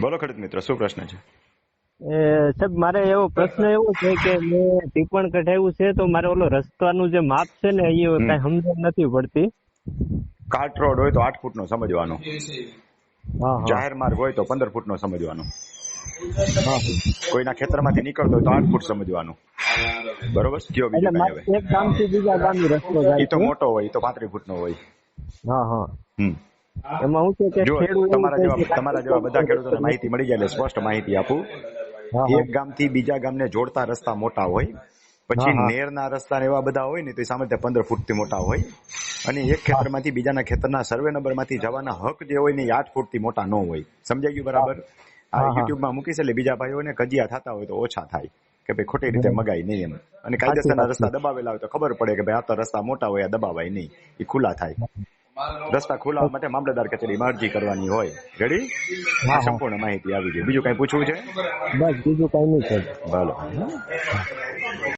બોલો ખેડૂત મિત્ર શું પ્રશ્ન છે? સાહેબ મારે એવો પ્રશ્ન એવો છે કે મેં ટીપણ કઢાવ્યું છે તો મારે ઓલો રસ્તાનું જે માપ છે ને એ કઈ સમજણ નથી પડતી. કાટ રોડ હોય તો આઠ ફૂટનો સમજવાનો. હા હા. જાહેર માર્ગ હોય તો પંદર ફૂટ નો સમજવાનો. હા. કોઈના ખેતરમાંથી નીકળતો હોય તો આઠ ફૂટ સમજવાનું. બરોબર? કયો બીજું એક ગામથી બીજા ગામની રસ્તો એ તો મોટો હોય એ તો પાંત્રીસ ફૂટનો હોય. હા હા. હમ. એમાં હું છે કે તમારા જેવા તમારા જેવા બધા ખેડૂતોને માહિતી મળી જાય એટલે સ્પષ્ટ માહિતી આપું. એક ગામથી બીજા ગામને જોડતા રસ્તા મોટા હોય પછી. નેરના રસ્તા એવા બધા હોય ને તો સામે પંદર ફૂટથી મોટા હોય. અને એક ખેતરમાંથી બીજાના ખેતરના સર્વે નંબરમાંથી જવાના હક જે હોય ને એ આઠ ફૂટથી મોટા ન હોય. સમજાઈ ગયું બરાબર? આ. યુટ્યુબમાં મૂકીશ એટલે બીજા ભાઈઓને કજિયા થતા હોય તો ઓછા થાય. કે ભાઈ ખોટી રીતે મગાય નહીં એમ. અને કાયદેસરના રસ્તા દબાવેલા હોય તો ખબર પડે કે ભાઈ આ તો રસ્તા મોટા હોય આ દબાવાય નહીં. એ ખુલ્લા થાય. રસ્તા ખોલાવવા માટે મામલતદાર કચેરીમાં અરજી કરવાની હોય. રેડી. સંપૂર્ણ માહિતી આવી ગઈ. બીજું કઈ પૂછવું છે? બસ બીજું કઈ નહીં ભલો.